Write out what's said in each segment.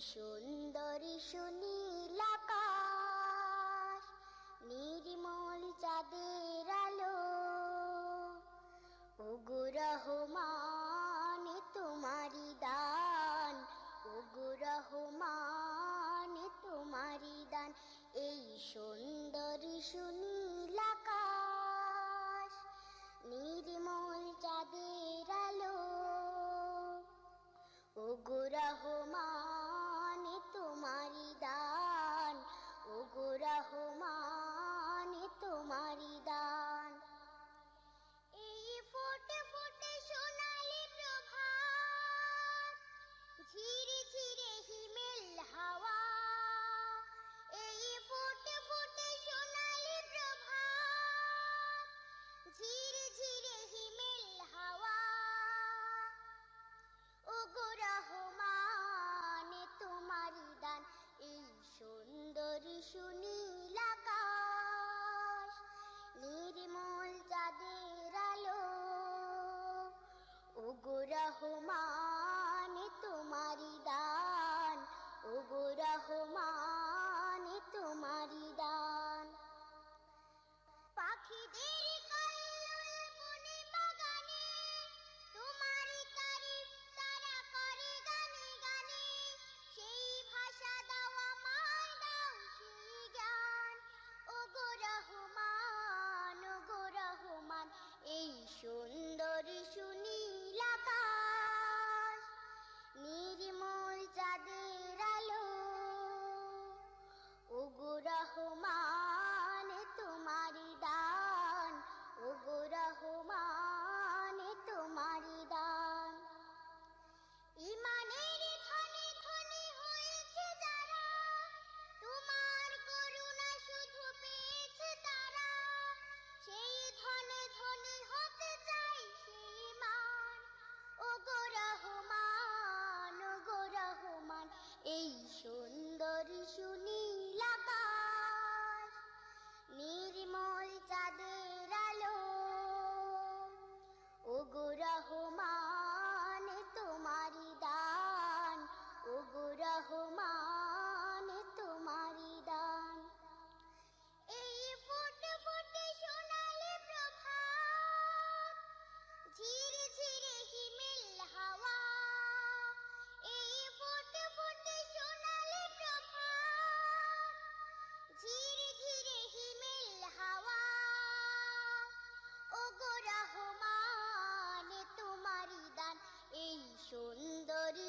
সুন্দরী সুনীল আকাশ, নির্মল চাঁদের আলো। উগুরহ মানে তোমারি দান উগুরহ মানে তোমারি দান। এই সুন্দরী সুনীল আকাশ, নির্মল চাঁদের আলো। উগুরহ রহমান 妈妈。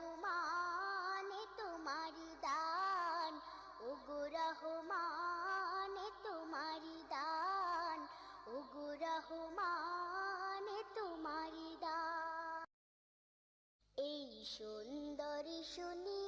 রহমানে তোমারি দান। ওগো রহমানে তোমারি দান। ওগো রহমানে তোমারি দান। এই সুন্দরী শুনি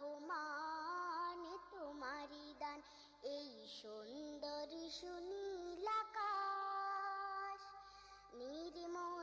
রহমান তোমারি দান। এই সুন্দর সুনীলাকাশ নির্মল